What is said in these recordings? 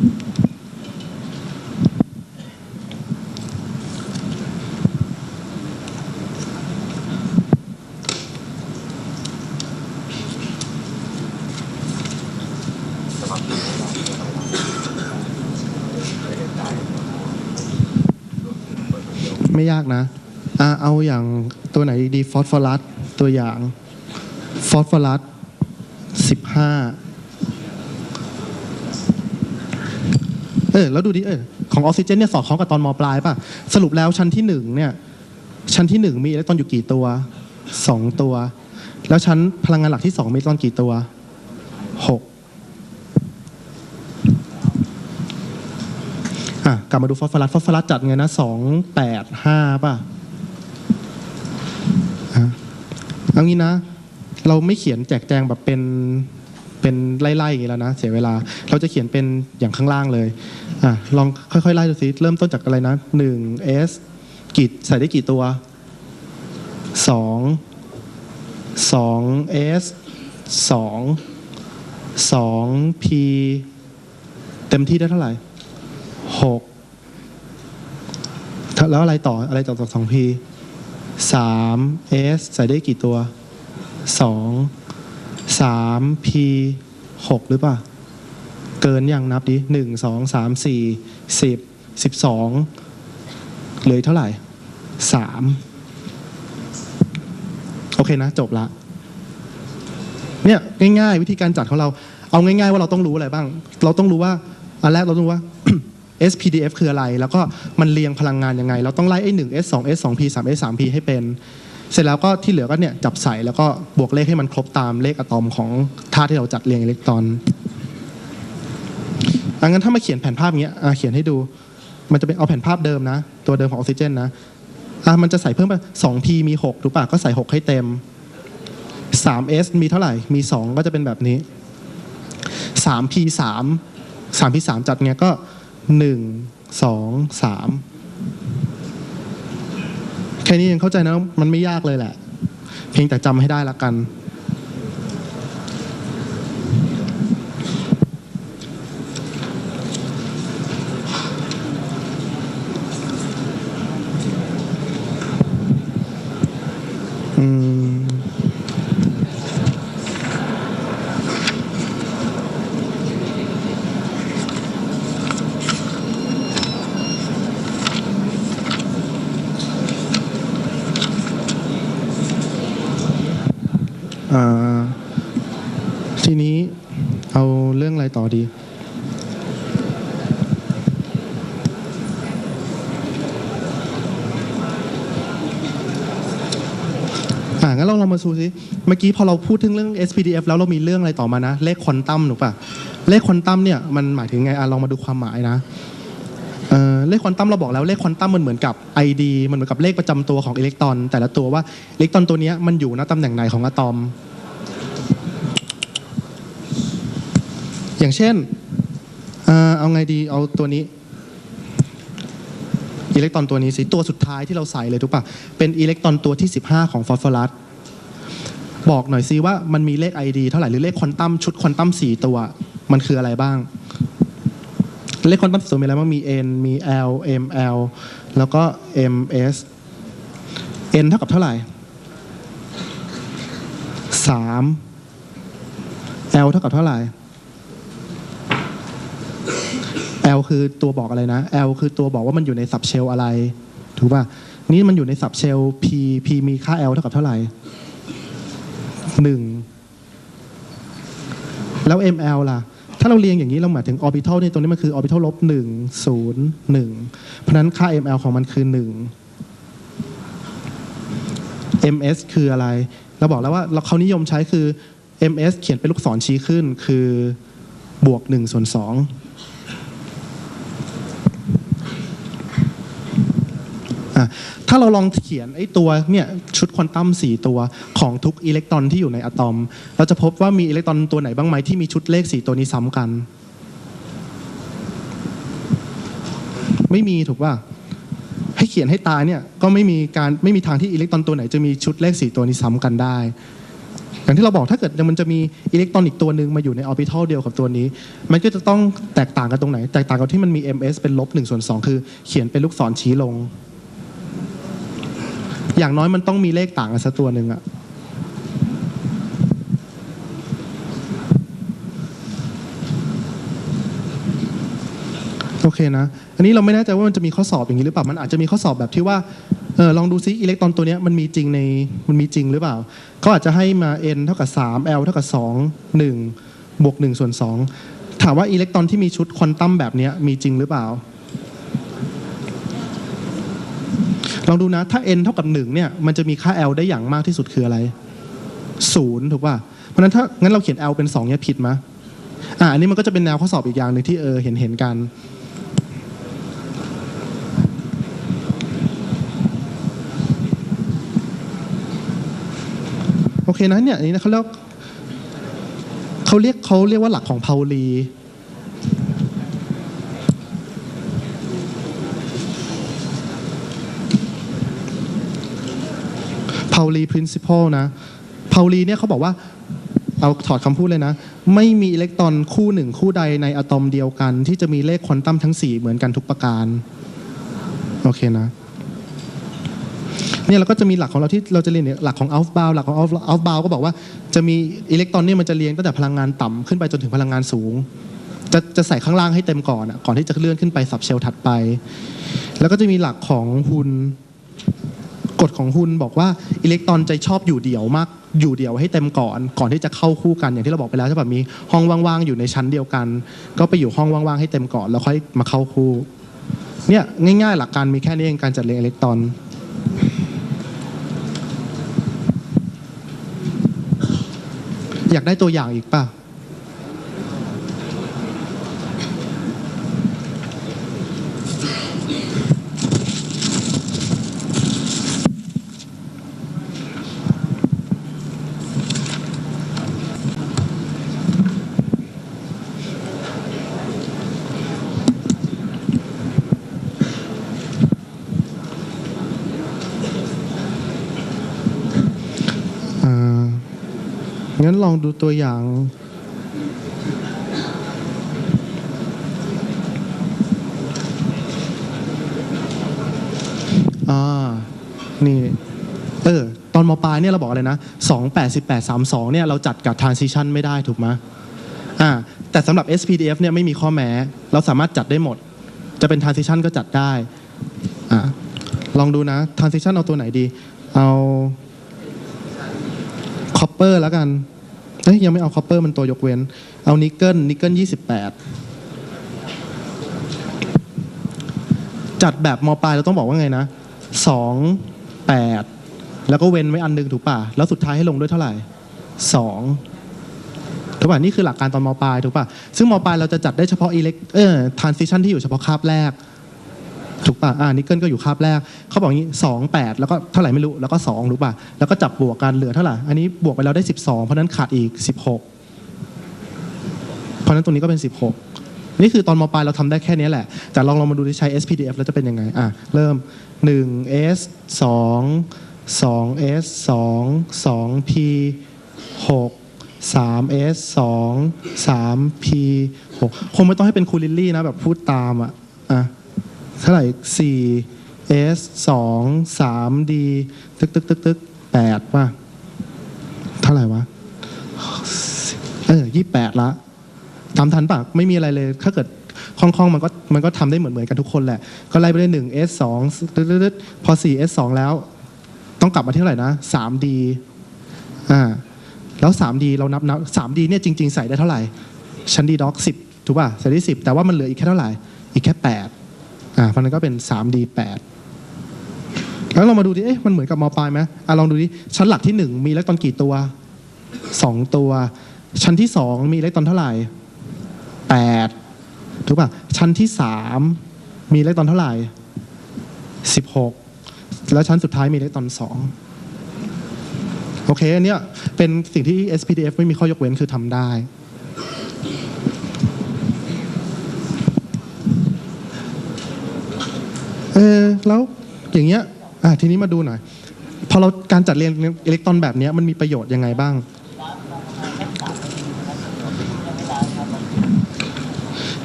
ไม่ยากนะอะเอาอย่างตัวไหนดีฟอสฟอรัสตัวอย่างฟอสฟอรัสสิบห้า เออแล้วดูดิเออของออกซิเจนเนี่ยสอดคล้องกับตอนมปลายป่ะสรุปแล้วชั้นที่หนึ่งเนี่ยชั้นที่หนึ่งมีอิเล็กตรอนอยู่กี่ตัวสองตัว แล้วชั้นพลังงานหลักที่สองมีอิเล็กตรอนกี่ตัวหกอะกลับมาดูฟอสฟอรัสฟอสฟอรัสจัดไงนะสองแปดห้าป่ะอะเอางี้นะ เราไม่เขียนแจกแจงแบบเป็น เป็นไล่ๆอย่างนี้แล้วนะ เสียเวลา เราจะเขียนเป็นอย่างข้างล่างเลยอะลองค่อยๆไล่ดูสิเริ่มต้นจากอะไรนะหนึ่ง S กี่ใส่ได้กี่ตัวสองสอง S สองสอง P เต็มที่ได้เท่าไหร่หกแล้วอะไรต่ออะไรต่อจากสอง P สาม S ใส่ได้กี่ตัวสอง สาม P หกหรือเปล่า เกินยังนับดิหนึ่งสองสามสี่สิบสิบสองเหลือเท่าไหร่สามโอเคนะ จบละเนี่ยง่ายๆ วิธีการจัดของเรา เอาง่ายๆ ว่าเราต้องรู้อะไรบ้าง เราต้องรู้ว่าอันแรกเราต้องรู้ว่า SPDF คืออะไร แล้วก็มันเรียงพลังงานยังไง เราต้องไล่ไอ้หนึ่ง S 2 S 2 P 3 S 3 P ให้เป็น เสร็จแล้วก็ที่เหลือก็เนี่ยจับใส่แล้วก็บวกเลขให้มันครบตามเลขอะตอมของธาตุที่เราจัดเรียงอิเล็กตรอนอังั้นถ้ามาเขียนแผนภาพเงี้ยเขียนให้ดู มันจะเป็นเอาแผนภาพเดิมนะ ตัวเดิมของออกซิเจนนะอะมันจะใส่เพิ่มไป 2 P มี6ถูกปะก็ใส่ 6 ให้เต็ม 3S มีเท่าไหร่ มี 2 ก็จะเป็นแบบนี้ 3P 3 3P 3จัดไงก็ 1 2 3 ค่นี้ยังเข้าใจนะมันไม่ยากเลยแหละ เพียงแต่จำให้ได้ละกัน อืม ทีนี้เอาเรื่องอะไรต่อดี อ่างั้นเราลองมาดูซิเมื่อกี้พอเราพูดถึงเรื่อง SPDF แล้วเรามีเรื่องอะไรต่อมานะ เลขควอนตัมถูป่ะ เลขควอนตัมเนี่ยมันหมายถึงไงอะลองมาดูความหมายนะ เอ่อเลขควอนตัมเราบอกแล้วเลขควอนตัมมันเหมือนกับ ID มันเหมือนกับเลขประจำตัวของอิเล็กตรอน แต่ละตัวว่าอิเล็กตรอนตัวนี้มันอยู่ณตำแหน่งไหนของอะตอม อย่างเช่นเอ่อเอาไงดีเอาตัวนี้อิเล็กตรอนตัวนี้สิตัวสุดท้ายที่เราใส่เลยถูกปะเป็นอิเล็กตรอนตัวที่ 15 ของฟอสฟอรัสบอกหน่อยซิว่ามันมีเลข ID เท่าไหร่หรือเลขควอนตัมชุดควอนตัม4ตัว มันคืออะไรบ้าง เลขคอนตัมสี่ตัวมีอะไรบ้างมี n มี l m l แล้วก็ m s n เท่ากับเท่าไหร่ 3 l เท่ากับเท่าไหร่ L คือตัวบอกอะไรนะ L คือตัวบอกว่ามันอยู่ในสับเชลอะไร ถูกป่ะ นี่มันอยู่ในสับเชล P P มีค่า L เท่ากับเท่าไหร่หนึ่งแล้ว ML ล่ะ ถ้าเราเรียงอย่างนี้เราหมายถึงออร์บิทัลนี่ตรงนี้มันคือออร์บิทัลลบหนึ่งศูนย์หนึ่งเพราะนั้นค่า ML ของมันคือหนึ่ง MS คืออะไร เราบอกแล้วว่าเราเขานิยมใช้คือ MS เขียนเป็นลูกศรชี้ขึ้นคือบวก1ส่วน2อะ ถ้าเราลองเขียนไอ้ตัวเนี่ยชุดควอนตัม4 ตัวของทุกอิเล็กตรอนที่อยู่ในอะตอม เราจะพบว่ามีอิเล็กตรอนตัวไหนบ้างไหมที่มีชุดเลข 4 ตัวนี้ซ้ำกัน ไม่มีถูกป่ะให้เขียนให้ตายเนี่ยก็ไม่มีการไม่มีทางที่อิเล็กตรอนตัวไหนจะมีชุดเลข 4 ตัวนี้ซ้ำกันได้อย่างที่เราบอกถ้าเกิดมันจะมีอิเล็กตรอนอีกตัวหนึ่งมาอยู่ในออร์บิทัลเดียวกับตัวนี้ มันก็จะต้องแตกต่างกันตรงไหน แตกต่างกันที่มันมี ms เป็นลบ1ส่วน2คือ เขียนเป็นลูกศรชี้ลง อย่างน้อยมันต้องมีเลขต่างกันสักตัวหนึ่งอะโอเคนะ อันนี้เราไม่แน่ใจว่ามันจะมีข้อสอบอย่างนี้หรือเปล่า มันอาจจะมีข้อสอบแบบที่ว่าเออลองดูซิอิเล็กตรอนตัวนี้มันมีจริงในมันมีจริงหรือเปล่าเขาอาจจะให้มา n เท่ากับ3 l เท่ากับ2 1บวก1ส่วน2ถามว่าอิเล็กตรอนที่มีชุดควอนตัมแบบนี้มีจริงหรือเปล่า ลองดูนะ ถ้า n เท่ากับ1เนี่ยมันจะมีค่า l ได้อย่างมากที่สุดคืออะไร0ถูกป่ะเพราะนั้นถ้างั้นเราเขียน l เป็น2เนี่ยผิดไหมอะอันนี้มันก็จะเป็นแนวข้อสอบอีกอย่างหนึ่งที่เออเห็นเห็นกันโอเคนะเนี่ยอันนี้นะเขาเรียกเขาเรียกเขาเรียกว่าหลักของพาวลี พาวลี principle นะพาวลีเนี่ยเขาบอกว่าเอาถอดคำพูดเลยนะ ไม่มีอิเล็กตรอนคู่หนึ่งคู่ใดในอะตอมเดียวกัน ที่จะมีเลขควอนตัมทั้ง 4 เหมือนกันทุกประการ โอเคนะเนี่ยเราก็จะมีหลักของเราที่เราจะเรียนเนี่ยหลักของอัลฟบาวหลักของอัลฟบาวก็บอกว่าจะมีอิเล็กตรอนเนี่ยมันจะเรียงตั้งแต่พลังงานต่ำขึ้นไปจนถึงพลังงานสูง จะจะใส่ข้างล่างให้เต็มก่อนอะก่อนที่จะเลื่อนขึ้นไปสับเชลถัดไป แล้วก็จะมีหลักของฮุน กฎของฮุนบอกว่าอิเล็กตรอนจะชอบอยู่เดี่ยวมาก อยู่เดี่ยวให้เต็มก่อน ก่อนที่จะเข้าคู่กันอย่างที่เราบอกไปแล้วถ้าแบบมีห้องว่างๆอยู่ในชั้นเดียวกัน ก็ไปอยู่ห้องว่างๆให้เต็มก่อน แล้วค่อยมาเข้าคู่เนี่ยง่ายๆ หลักการมีแค่นี้เองการจัดเรียงอิเล็กตรอนอยากได้ตัวอย่างอีกป่ะ งั้นลองดูตัวอย่าง อ่า นี่ เออ ตอนมปลายเนี่ยเราบอกอะไรนะ2 8 8 3 2เนี่ยเราจัดกับ transition ไม่ได้ถูกไหมอ่า แต่สำหรับ SPDF เนี่ยไม่มีข้อแม้ เราสามารถจัดได้หมด จะเป็น transition ก็จัดได้ อ่า ลองดูนะ transition เอาตัวไหนดี เอา คอปเปอร์แล้วกันเอ้ยยังไม่เอาคอปเปอร์มันตัวยกเว้น เอานิกเกิลนิกเกิลยี่สิบแปดจัดแบบมปลายเราต้องบอกว่าไงนะสองแปดแล้วก็เว้นไว้อันหนึงถูกป่ะ แล้วสุดท้ายให้ลงด้วยเท่าไหร่สองถูกป่ะนี่คือหลักการตอนมปลายถูกป่ะ ซึ่งมปลายเราจะจัดได้เฉพาะอิเล็กเออทรานซิชันที่อยู่เฉพาะคาบแรก ถูกป่ะอ่านิกเกิลก็อยู่คาบแรกเขาบอกอย่างนี้สองแปดแล้วก็เท่าไหร่ไม่รู้แล้วก็สองถูกป่ะแล้วก็จับบวกกันเหลือเท่าไหร่อันนี้บวกไปแล้วได้สิบสองเพราะนั้นขาดอีกสิบหกเพราะนั้นตรงนี้ก็เป็นสิบหกนี่คือตอนมปลายเราทำได้แค่นี้แหละ แต่ลองลองมาดูที่ใช้ SPDF แล้วจะเป็นยังไง อะ เริ่มหนึ่ง S สองสอง S สองสอง P หกสาม S สองสาม P หกคงไม่ต้องให้เป็นคูลิลลี่นะ แบบพูดตามอะ อะ เท่าไหร่สี่ S สองสาม D ตึกตึกตึกตึกแปดป่ะ เท่าไหร่วะ เออยี่แปดละทำทันปะไม่มีอะไรเลย ถ้าเกิดคล่องๆมันก็มันก็ทำได้เหมือนเหมือนกันทุกคนแหละ ก็ไล่ไปได้หนึ่ง S สองตึ๊ดพอสี่ S สองแล้ว ต้องกลับมาที่เท่าไหร่นะสาม D อ่าแล้วสาม D เรานับนับสาม D เนี่ยจริง ๆ ใส่ได้เท่าไหร่ ชั้น D doc สิบถูกป่ะ ใส่ได้สิบแต่ว่ามันเหลืออีกแค่เท่าไหร่ อีกแค่แปด อ่าเพราะนั้นก็เป็น 3D 8 แล้วเรามาดูดิ เอ๊ะ มันเหมือนกับมอปลายไหมอะลองดูดิ ชั้นหลักที่ 1 มีอิเล็กตรอนกี่ตัว 2 ตัว ชั้นที่ 2 มีอิเล็กตรอนเท่าไหร่ 8 ถูกป่ะ ชั้นที่ 3 มีอิเล็กตรอนเท่าไหร่ 16 แล้วชั้นสุดท้ายมีอิเล็กตรอน 2 โอเค อันเนี้ยเป็นสิ่งที่ SPDF ไม่มีข้อยกเว้นคือทำได้ เอแล้วอย่างเงี้ยอะทีนี้มาดูหน่อยพอเราการจัดเรียงอิเล็กตรอนแบบนี้มันมีประโยชน์ยังไงบ้าง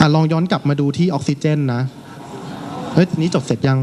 อะลองย้อนกลับมาดูที่ออกซิเจนนะ เฮ้ยนี้จบเสร็จยัง